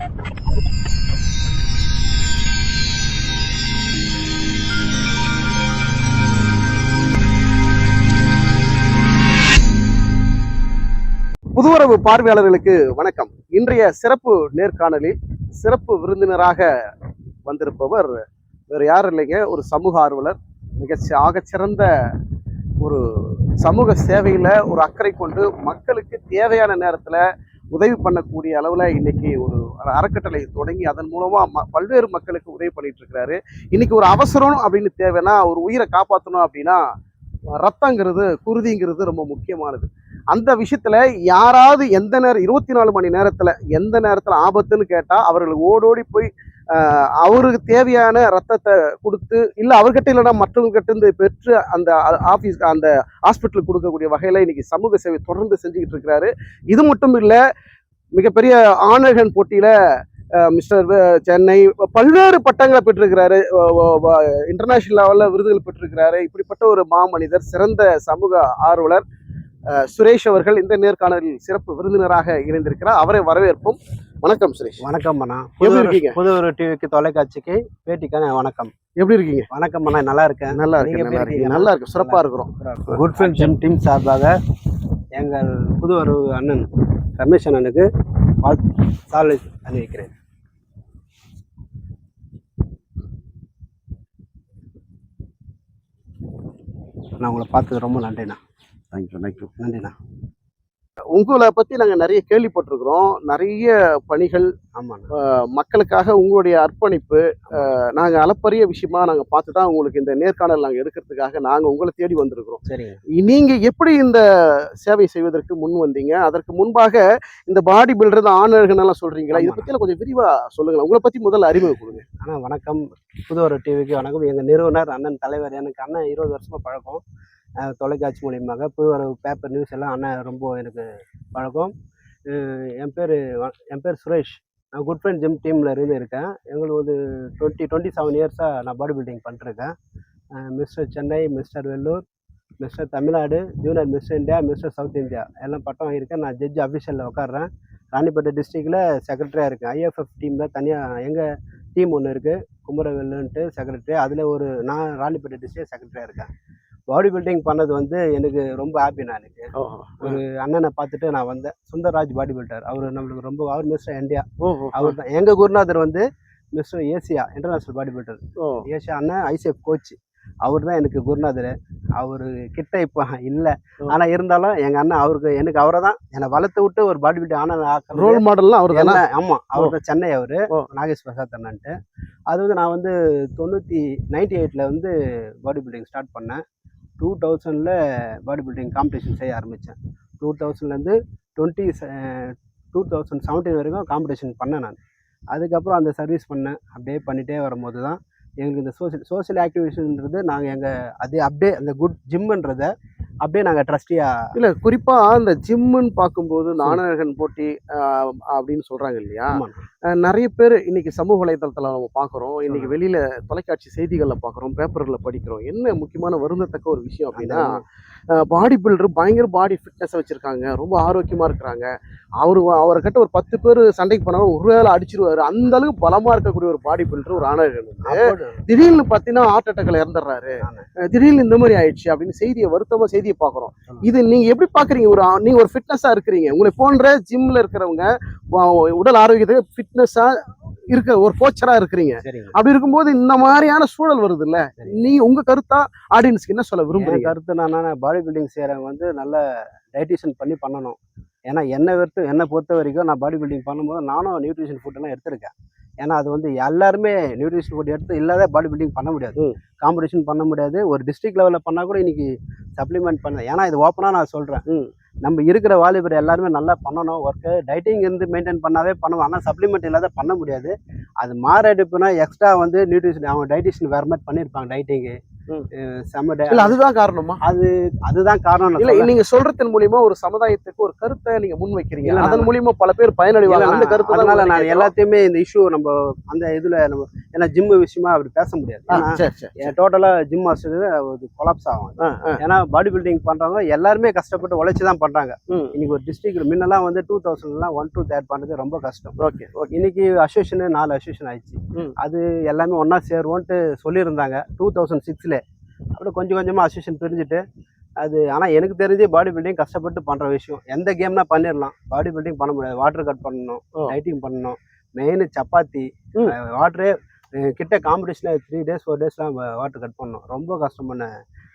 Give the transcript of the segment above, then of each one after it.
புதுவரவு பார்வையாளர்களுக்கு வணக்கம். இன்றைய சிறப்பு நேர்காணலில் சிறப்பு விருந்தினராக வந்திருப்பவர் வேறு யாரும் இல்லைங்க ஒரு சமூக ஆர்வலர் மிக ஆகச்சிறந்த ஒரு சமூக சேவையில் ஒரு அக்கறை கொண்டு மக்களுக்கு தேவையான நேரத்தில் உதவி பண்ணக்கூடிய அளவில் இன்னைக்கு ஒரு அறக்கட்டளை தொடங்கி அதன் மூலமாக ம பல்வேறு மக்களுக்கு உதவி பண்ணிட்டு இருக்கிறாரு. இன்னைக்கு ஒரு அவசரம் அப்படின்னு தேவைன்னா ஒரு உயிரை காப்பாற்றணும் அப்படின்னா ரத்தங்கிறது குருதிங்கிறது ரொம்ப முக்கியமானது. அந்த விஷயத்துல யாராவது எந்த நேரம் இருபத்தி நாலு மணி நேரத்துல எந்த நேரத்துல ஆபத்துன்னு கேட்டா அவர்கள் ஓடோடி போய் அவருக்கு தேவையான ரத்தத்தை கொடுத்து இல்லை அவர்கிட்ட இல்லைன்னா மற்றவங்ககிட்ட இருந்து பெற்று அந்த ஆஃபீஸ் அந்த ஹாஸ்பிட்டலுக்கு கொடுக்கக்கூடிய வகையில் இன்னைக்கு சமூக சேவை தொடர்ந்து செஞ்சுக்கிட்டு இருக்கிறாரு. இது மட்டும் இல்லை மிகப்பெரிய ஆனகன் போட்டியில் மிஸ்டர் சென்னை பல்வேறு பட்டங்களை பெற்றிருக்கிறாரு. இன்டர்நேஷனல் லெவலில் விருதுகள் பெற்றிருக்கிறாரு. இப்படிப்பட்ட ஒரு மாமனிதர் சிறந்த சமூக ஆர்வலர். சுரேஷ் அவர்கள் இந்த நேர்காணலில் சிறப்பு விருந்தினராக இணைந்திருக்கிறார். அவரை வரவேற்போம். வணக்கம் சுரேஷ். வணக்கம் அண்ணா. எப்படி இருக்கீங்க? புது ஒரு டிவிக்கு தொலைக்காட்சிக்கு பேட்டிக்கான வணக்கம். எப்படி இருக்கீங்க? வணக்கம் அண்ணா நல்லா இருக்கேன். நல்லா நீங்க இருக்கு எப்படி நல்லா இருக்கு இருக்கீங்க? நல்லா இருக்கு சிறப்பா இருக்கிறோம். குட் ஜிம் டீம் சார்பாக எங்கள் புது ஒரு அண்ணன் ரமேஷ் அண்ணனுக்கு சாலை அணிவிக்கிறேன். நான் உங்களை பார்த்தது ரொம்ப நன்றிண்ணா. தேங்க்யூ தேங்க்யூ நன்றிண்ணா. உங்களை பத்தி நாங்க நிறைய கேள்விப்பட்டிருக்கிறோம். நிறைய பணிகள் அஹ், மக்களுக்காக உங்களுடைய அர்ப்பணிப்பு அஹ், நாங்க அளப்பரிய விஷயமா நாங்க பார்த்து தான் உங்களுக்கு இந்த நேர்காணல் நாங்க எடுக்கிறதுக்காக நாங்க உங்களை தேடி வந்திருக்கிறோம். சரிங்க. நீங்க எப்படி இந்த சேவை செய்வதற்கு முன் வந்தீங்க? அதற்கு முன்பாக இந்த பாடி பில்டர் ஆணர்கள் எல்லாம் சொல்றீங்களா? இதை. பத்தி கொஞ்சம் விரிவா சொல்லுங்களேன். உங்களை பத்தி முதல்ல அறிமுகம் கொடுங்க. அண்ணா வணக்கம். புது ஒரு டிவிக்கு வணக்கம். எங்கள் நிறுவனர் அண்ணன் தலைவர். எனக்கு அண்ணன் இருபது வருஷமாக பழக்கம். தொலைக்காட்சி மூலியமாக புதுவரவு பேப்பர் நியூஸ் எல்லாம் அண்ணன் ரொம்ப எனக்கு பழக்கம். என் பேர் என் பேர் சுரேஷ். நான் குட் ஃப்ரெண்ட் ஜிம் டீமில் இருந்து இருக்கேன். எங்களுக்கு ஒரு டுவெண்ட்டி டுவெண்ட்டி செவன் இயர்ஸாக நான் பாடி பில்டிங் பண்ணிருக்கேன் mister Chennai mister Vellore mister Tamil Nadu junior mister India mister south India எல்லாம் பட்டம் வாங்கியிருக்கேன் நான் ஜட்ஜ் அஃபிஷியலில் உட்காடுறேன் ராணிப்பேட்டை டிஸ்ட்ரிக்டில் செக்ரட்டரியாக இருக்கேன். ஐஎஃப்எஃப் டீமில் தனியாக எங்கள் டீம் ஒன்று இருக்குது குமரவேலுன்ட்டு செக்ரட்டரி அதில் ஒரு நான் ராணிப்பேட்டை டிஸ்ட்ரிக்ட் செக்ரட்டரியாக இருக்கேன். பாடி பில்டிங் பண்ணது வந்து எனக்கு ரொம்ப ஹாப்பி நான் எனக்கு. ஒரு அண்ணனை பார்த்துட்டு நான் வந்தேன். Sundarraj body builder. அவர் நம்மளுக்கு ரொம்ப அவர் மிஸ்டர் இந்தியா. அவர் தான். எங்கள் குருநாதர் வந்து mister Asia international body builder. Asia அண்ணன் ஐசிஎஃப் கோச் அவர் தான் எனக்கு குருநாதர். அவர் கிட்ட இப்போ இல்லை. ஆனால் இருந்தாலும் எங்கள் அண்ணன் அவருக்கு எனக்கு அவரை தான். என்னை வளர்த்து விட்டு ஒரு பாடி பில்டிங் அண்ணன் ஆக்கிறது ரோல் மாடல்லாம் அவர் தானே? ஆமாம் அவர் தான் சென்னை அவர். நாகேஷ் பிரசாத் அண்ணன்ட்டு. அது வந்து நான் வந்து தொண்ணூற்றி நைன்டி எயிட்டில் வந்து பாடி பில்டிங் ஸ்டார்ட் பண்ணேன். டூ தௌசண்டில் பாடி பில்டிங் காம்படிஷன் செய்ய ஆரம்பித்தேன் டூ தௌசண்ட்லேருந்து டுவெண்ட்டி டூ தௌசண்ட் செவன்டீன் வரைக்கும் காம்படிஷன் பண்ணேன் நான். அதுக்கப்புறம் அந்த சர்வீஸ் பண்ணேன். அப்படியே பண்ணிகிட்டே வரும்போது தான் எங்களுக்கு இந்த சோசியல் சோசியல் ஆக்டிவிட்டின்றது நாங்கள் எங்கள் அது அப்படியே அந்த குட் ஜிம்ன்றதை அப்படியே நாங்கள் ட்ரஸ்டியாக இல்ல குறிப்பா இந்த ஜிம்முன்னு பார்க்கும்போது இந்த ஆணழகன் போட்டி அப்படின்னு சொல்றாங்க இல்லையா? நிறைய பேர் இன்னைக்கு சமூக வலைதளத்துல நம்ம பார்க்குறோம். இன்னைக்கு வெளியில தொலைக்காட்சி செய்திகள்ல பார்க்குறோம் பேப்பர்ல படிக்கிறோம். என்ன முக்கியமான வருந்தத்தக்க ஒரு விஷயம் அப்படின்னா பாடி பில்டர் பயங்கர பாடி ஃபிட்னஸ் வச்சிருக்காங்க. ரொம்ப ஆரோக்கியமா இருக்கிறாங்க. அவரு அவர்கிட்ட ஒரு பத்து பேர் சண்டைக்கு போனாலும் ஒரு வேளை அடிச்சிருவாரு. அந்த அளவுக்கு பலமா இருக்கக்கூடிய ஒரு பாடி பில்டர் ஒரு வந்து திடீர்னு பார்த்தீங்கன்னா ஹார்ட் அட்டாக்ல இறந்துடுறாரு. திடீர்னு இந்த மாதிரி ஆயிடுச்சு அப்படின்னு செய்தியை வருத்தமா செய்தியை பார்க்குறோம். இது நீங்க எப்படி பாக்குறீங்க? ஒரு ஆ- நீங்க ஒரு ஃபிட்னஸா இருக்கிறீங்க. உங்களை போன்ற ஜிம்ல இருக்கிறவங்க உடல் ஆரோக்கியத்துக்கு ஃபிட்னஸா இருக்க ஒரு கோச்சரா இருக்கிறீங்க. சரிங்க. அப்படி இருக்கும்போது இந்த மாதிரியான சூழல் வருது இல்ல. நீ உங்க கருத்தா ஆடியன்ஸ்க்கு என்ன சொல்ல விரும்புறீங்க? கருத்து என்னன்னா பாடி பில்டிங் செய்கிறவங்க வந்து நல்ல டைட்டிஷன் பண்ணி பண்ணணும். ஏன்னா என்னை வெறுத்து என்னை பொறுத்த வரைக்கும் நான் பாடி பில்டிங் பண்ணும்போது நானும் நியூட்ரிஷன் ஃபுட்டெல்லாம் எடுத்திருக்கேன். ஏன்னா அது வந்து எல்லாருமே நியூட்ரிஷன் ஃபுட் எடுத்து இல்லாத பாடி பில்டிங் பண்ண முடியாது. காம்படிஷன் பண்ண முடியாது. ஒரு டிஸ்ட்ரிக்ட் லெவலில் பண்ணால் கூட இன்னைக்கு சப்ளிமெண்ட் பண்ண ஏன்னா இது ஓப்பனாக நான் சொல்கிறேன். நம்ம இருக்கிற வாலிபர் எல்லாருமே நல்லா பண்ணணும். ஒர்க்கு டைட்டிங் இருந்து மெயின்டைன் பண்ணாவே பண்ணுவோம் ஆனால் சப்ளிமெண்ட் இல்லாத பண்ண முடியாது. அது மாறடிப்புனா எக்ஸ்ட்ரா வந்து நியூட்ரிஷன் அவங்க டைட்டிஷன் வேறு மாதிரி பண்ணியிருப்பாங்க டைட்டிங்கு ம். அஹ் செம்ம டே- இல்ல அதுதான் காரணமா? அது அதுதான் காரணம் இல்ல சொல்ல. நீங்க சொல்றதன் மூலியமா ஒரு சமுதாயத்துக்கு ஒரு கருத்தை நீங்க முன் வைக்கிறீங்க. இல்ல, அதன் நான் மூலியமா பல பேர் பயனடைவாங்க. அந்த கருத்து அதனால நான் எல்லாத்தையுமே இந்த இஷ்யூ நம்ம அந்த இதுல நம்ம ஏன்னா ஜிம் விஷயமா அப்படி பேச முடியாது. டோட்டலா ஜிம் மாஸ்டர் அது கொலாப்ஸ் ஆகும். ஏன்னா பாடி பில்டிங் பண்றவங்க எல்லாருமே கஷ்டப்பட்டு உழைச்சு தான் பண்றாங்க. ம். இன்னைக்கு ஒரு டிஸ்ட்ரிக்ட் முன்னெல்லாம் வந்து டூ தௌசண்ட்லாம் ஒன் டூ தேர்ட் பண்றது ரொம்ப கஷ்டம். Okay okay. இன்னைக்கு அசோசியேஷன் நாலு அசோசியேஷன் ஆயிடுச்சு. அது எல்லாமே ஒண்ணா சேருவோன்ட்டு சொல்லியிருந்தாங்க. டூ தௌசண்ட் சிக்ஸ்ல அப்புறம் கொஞ்சம் கொஞ்சமா அசோசியேஷன் பிரிஞ்சுட்டு அது ஆனா எனக்கு தெரிஞ்சு பாடி பில்டிங் கஷ்டப்பட்டு பண்ற விஷயம். எந்த கேம்னா பண்ணிடலாம் பாடி பில்டிங் பண்ண முடியாது. வாட்டர் கட் பண்ணணும். லைட்டிங் பண்ணணும். மெயின் சப்பாத்தி. வாட்டரே கிட்ட காம்படிஷனில் த்ரீ டேஸ் ஃபோர் டேஸ்லாம் வாட்டர் கட் பண்ணணும். ரொம்ப கஷ்டமான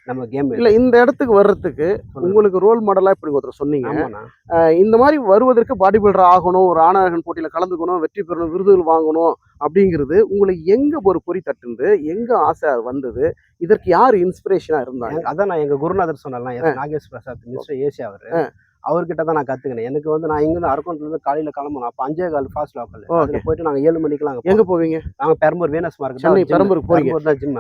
நம்ம கேம் இல்ல இந்த இடத்துக்கு வர்றதுக்கு உங்களுக்கு ரோல் மாடலா இப்படி ஒருத்தர் சொன்னீங்க. இந்த மாதிரி வருவதற்கு பாடி பில்டர் ஆகணும் ஒரு ஆணழகன் போட்டியில கலந்துக்கணும் வெற்றி பெறணும் விருதுகள் வாங்கணும் அப்படிங்கிறது உங்களுக்கு எங்க ஒரு பொறி தட்டுந்து எங்க ஆசை வந்தது இதற்கு யார் இன்ஸ்பிரேஷனா இருந்தாங்க? அதான் நான் எங்க குருநாதர் S Nagesh Prasad mister Asia அவர். அவர்கிட்ட தான் நான் கத்துக்கினேன். எனக்கு வந்து நான் இங்கிருந்து அரக்கோண்ட்ல இருந்து காலையில கிளம்பணும் அப்போ அஞ்சே கால் ஃபாஸ்ட் லோக்கல் போயிட்டு நாங்க ஏழு மணிக்கெல்லாம் அங்க எங்க போவீங்க? நாங்க பெரம்பூர் வீனஸ் மார்க்கெட் பெரம்பூருக்கு போறீங்க. தான் ஜிம்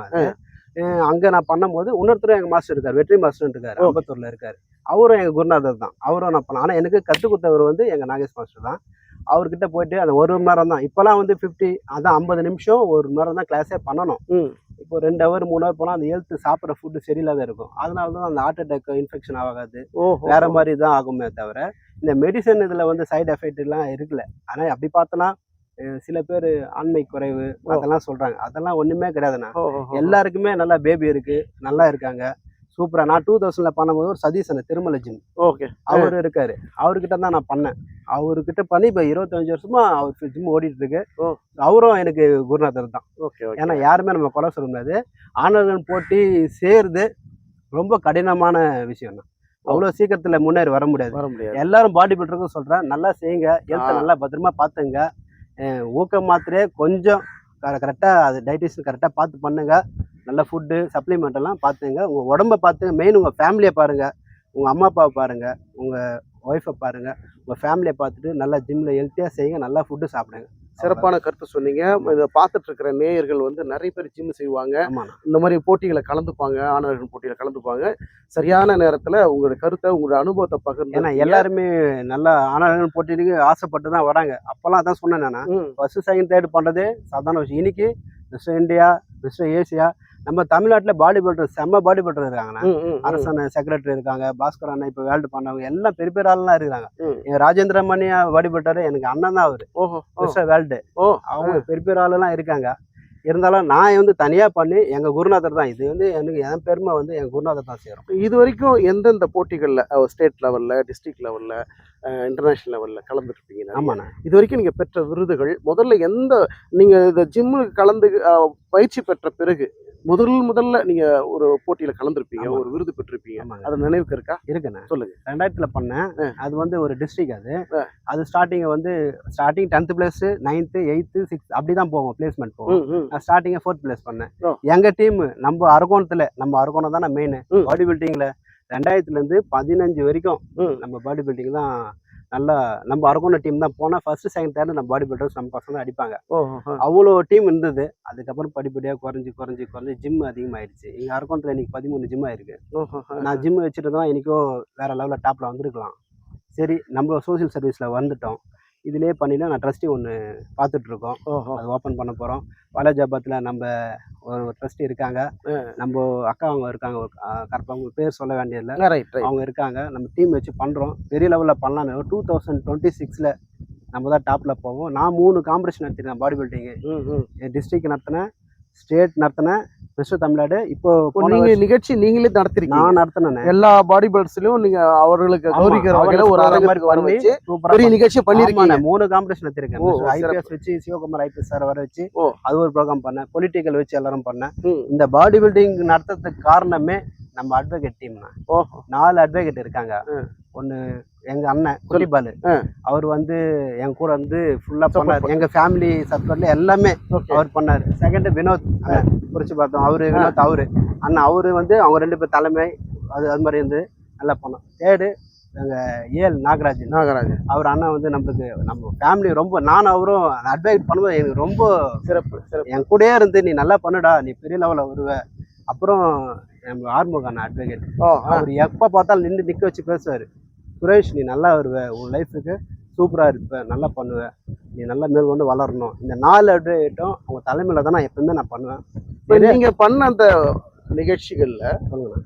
அங்க நான் பண்ணும்போது இன்னொருத்தர் எங்க மாஸ்டர் இருக்காரு வெற்றி மாஸ்டர் இருக்காரு. அம்பத்தூர்ல இருக்காரு. அவரும் எங்க குருநாதர் தான். அவரும் நான் பண்ண ஆனா எனக்கு கத்து கொடுத்தவர் வந்து எங்க நாகேஷ் மாஸ்டர் தான். அவர்கிட்ட போயிட்டு அந்த ஒரு மணி நேரம் தான் இப்போலாம் வந்து ஃபிஃப்டி அதான் ஐம்பது நிமிஷம் ஒரு மணி நேரம் தான் கிளாஸே பண்ணணும். இப்போ ரெண்டு ஹவர் மூணு ஹவர் போனால் அந்த ஹெல்த் சாப்பிட்ற ஃபுட்டு சரியில்லாத இருக்கும். அதனால தான் அந்த ஹார்ட் அட்டாக் இன்ஃபெக்ஷன் ஆகாது. வேற மாதிரி தான் ஆகுமே தவிர இந்த மெடிசன் இதுல வந்து சைடு எஃபெக்ட் எல்லாம் இருக்குல்ல. ஆனா அப்படி பார்த்தோன்னா சில பேர் ஆண்மை குறைவு அதெல்லாம் சொல்றாங்க. அதெல்லாம் ஒண்ணுமே கிடையாதுண்ணா. எல்லாருக்குமே நல்லா பேபி இருக்கு நல்லா இருக்காங்க. சூப்பரா. நான் டூ தௌசண்ட்ல பண்ணும்போது ஒரு சதீசன் திருமலை ஜிம் ஓகே. அவர் இருக்காரு. அவர்கிட்ட தான் நான் பண்ணேன். அவர்கிட்ட பண்ணி இப்போ இருபத்தஞ்சு வருஷமா அவர் ஜிம் ஓடிட்டு இருக்கு. அவரும் எனக்கு குருநாதர் தான். ஓகே ஏன்னா யாருமே நம்ம கொலை சொல்ல முடியாது. ஆணவர்கள் போட்டி சேருது ரொம்ப கடினமான விஷயம் தான் அவ்வளோ சீக்கிரத்தில் முன்னேறி வர முடியாது. வர முடியாது. எல்லாரும் பாடி பில்டருக்கும் சொல்கிறேன் நல்லா செய்யுங்க ஹெல்த்தை ஆ. நல்லா பத்திரமா பார்த்துங்க. ஊக்க மாத்திரையே கொஞ்சம் கரெக்டாக அது டைட்டிஷன் கரெக்டாக பார்த்து பண்ணுங்கள் நல்ல ஃபுட்டு சப்ளிமெண்ட் எல்லாம் பார்த்துங்க. உங்கள் உடம்ப பார்த்துங்க. மெயின் உங்கள் ஃபேமிலியை பாருங்கள் உங்கள் அம்மா அப்பாவை பாருங்கள் உங்கள் ஒய்ஃபை பாருங்கள் உங்கள் ஃபேமிலியை பார்த்துட்டு நல்லா ஜிம்மில் ஹெல்த்தியாக செய்யுங்க. நல்லா ஃபுட்டு சாப்பிடுங்க. சிறப்பான கருத்து சொன்னீங்க. இதை பார்த்துட்டு இருக்கிற நேயர்கள் வந்து நிறைய பேர் ஜிம் செய்வாங்க. இந்த மாதிரி போட்டிகளை கலந்துப்பாங்க ஆணவர்கள் போட்டியில கலந்துப்பாங்க. சரியான நேரத்துல உங்களோட கருத்தை உங்களோட அனுபவத்தை பகிர்ந்து ஏன்னா எல்லாருமே நல்லா ஆனாலும் போட்டிக்கு ஆசைப்பட்டு தான் வராங்க. அப்போல்லாம் அதான் சொன்னேன் நான். ஃபர்ஸ்ட் செகண்ட் தேர்ட் பண்ணுறதே சாதாரண விஷயம். இன்னைக்கு மிஸ்டர் இந்தியா மிஸ்டர் ஏசியா நம்ம தமிழ்நாட்டில் பாடி பில்டர் செம்ம பாடி பில்டர் இருக்காங்கண்ணா. அரசன் செக்ரட்டரி இருக்காங்க பாஸ்கர் அண்ணா இப்போ வேர்ல்டு பண்ணவங்க எல்லாம் பெரிய பெரிய ஆளுலாம் இருக்காங்க. என் ராஜேந்திர மணியா பாடி பில்டர் எனக்கு அண்ணன் தான் அவர். மிஸ்டர் வேர்ல்டு ஓ அவங்க பெரிய பெரிய ஆளுலாம் இருக்காங்க. இருந்தாலும் நான் வந்து தனியாக பண்ணி எங்கள் குருநாதர் தான். இது வந்து எனக்கு என் பெருமை வந்து என் குருநாதர் தான் சேரும் இது வரைக்கும் எந்தெந்த போட்டிகள்ல ஸ்டேட் லெவல்ல டிஸ்ட்ரிக்ட் லெவல்ல இன்டர்நேஷனல் லெவல்ல கலந்துருப்பீங்க. ஆமாண்ணா. இது வரைக்கும் நீங்க பெற்ற விருதுகள் முதல்ல எந்த நீங்க இந்த ஜிம்முக்கு கலந்து பயிற்சி பெற்ற பிறகு முதல் முதல்ல நீங்க ஒரு போட்டியில கலந்துருப்பீங்க. ஒரு விருது பெற்றிருப்பீங்க அது நினைவுக்கு இருக்கா இருக்குண்ணே சொல்லுங்க ரெண்டாயிரத்துல பண்ணேன். அது வந்து ஒரு டிஸ்ட்ரிக்ட் அது. அது ஸ்டார்டிங் வந்து starting tenth place ninth eighth sixth அப்படி தான் போவோம் பிளேஸ்மெண்ட் போவோம். நான் ஸ்டார்டிங்கே ஃபோர்த் பிளேஸ் பண்ணேன். எங்க டீம் நம்ம அரக்கோணத்துல நம்ம அரக்கோணம் தானே மெயின். பாடி பில்டிங்ல ரெண்டாயிரத்துல இருந்து பதினஞ்சு வரைக்கும். நம்ம பாடி பில்டிங் தான் நல்லா நம்ம அரக்கோணம் டீம் தான். போனால் ஃபர்ஸ்ட் செகண்ட் தேர்ட் நம்ம பாடி பில்டர்ஸ் நம்ம பசங்க தான் அடிப்பாங்க. அவ்வளோ டீம் இருந்தது. அதுக்கப்புறம் படிப்படியாக குறைஞ்சி குறைஞ்சி குறைஞ்சி ஜிம் அதிகமாயிடுச்சு இங்கே அரக்கோணத்தில் இன்னைக்கு பதிமூணு ஜிம் ஆயிருக்கு. நான் ஜிம் வச்சுட்டு தான் இன்றைக்கும் வேறு லெவலில் டாப்பில் வந்திருக்கலாம். சரி நம்ம சோஷியல் சர்வீஸில் வந்துட்டோம். இதுலேயே பண்ணிட்டு நான் ட்ரஸ்டி ஒன்று பார்த்துட்ருக்கோம் ஓஹோ. அது ஓப்பன் பண்ண போகிறோம் வாலாஜாபாத்தில் நம்ம ஒரு ட்ரஸ்டி இருக்காங்க. நம்ம அக்கா அவங்க இருக்காங்க கரெக்டாக அவங்க பேர் சொல்ல வேண்டியதில்லை. ரைட் அவங்க இருக்காங்க. நம்ம டீம் வச்சு பண்ணுறோம் பெரிய லெவலில் பண்ணலான்னு டூ தௌசண்ட் டுவெண்ட்டி சிக்ஸில் நம்ம தான் டாப்பில் போவோம். நான் மூணு காம்படிஷன் நடத்திருக்கேன் பாடி பில்டிங்கு டிஸ்ட்ரிக்ட் நடத்தினேன் ஸ்டேட் நடத்தினேன் மிஸ்டர் தமிழ்நாடு. இப்போ நீங்க நிகழ்ச்சி நீங்களே நடத்திருக்கீங்க. நான் நடத்தினேன். எல்லா பாடி பில்டர்ஸ்லயும் நீங்க அவர்களுக்கு கௌரிக்கிற வகையில ஒரு அரங்கத்துக்கு வர வச்சு பெரிய நிகழ்ச்சி பண்ணிருக்கீங்க மூணு காம்படிஷன் எடுத்திருக்கேன். ஐபிஎஸ் வச்சு சிவகுமார் ஐபிஎஸ் சார் வர வச்சு. அது ஒரு ப்ரோக்ராம் பண்ணேன். பொலிட்டிக்கல் வச்சு எல்லாரும் பண்ணேன். இந்த பாடி பில்டிங் நடத்துறதுக்கு காரணமே நம்ம அட்வொகேட் டீம் தான். நாலு அட்வொகேட் இருக்காங்க. ம். ஒன்னு எங்க அண்ணன் குட்டிபாலு ஆ. அவர் வந்து என் கூட வந்து ஃபுல்லா Support பண்ணாரு. எங்க ஃபேமிலி சர்க்கிள்ல எல்லாமே அவர் பண்ணாரு. செகண்ட் வினோத் அண்ணன் குறிச்சு பார்த்தோம் அவரு வினோத் அவரு. அண்ணா அவரு வந்து அவங்க ரெண்டு பேர் தலைமை அது அது மாதிரி இருந்து நல்லா பண்ணோம். தேர்டு எங்க ஏஎல் நாகராஜன். நாகராஜ் அவர் அண்ணா வந்து நம்மளுக்கு நம்ம ஃபேமிலி ரொம்ப நானும் அவரும் அட்வைஸ் பண்ணும்போது எனக்கு ரொம்ப சிறப்பு சிறப்பு. என் கூடயே இருந்து நீ நல்லா பண்ணுடா நீ பெரிய லெவலில் வருவ. அப்புறம் நம்ம ஆர்முகான அட்வொகேட் ஓ. அவர் எப்போ பார்த்தாலும் நின்று நிற்க வச்சு பேசுவார். சுரேஷ் நீ நல்லா வருவ. உன் லைஃபுக்கு சூப்பராக இருப்ப. நல்லா பண்ணுவ. நீ நல்லா மேற்கொண்டு வளரணும். இந்த நாலு அட்வொகேட்டும் அவங்க தலைமையில் தான் நான் எப்பவுமே நான் பண்ணுவேன். இப்ப நீங்க பண்ண அந்த நிகழ்ச்சிகள்ல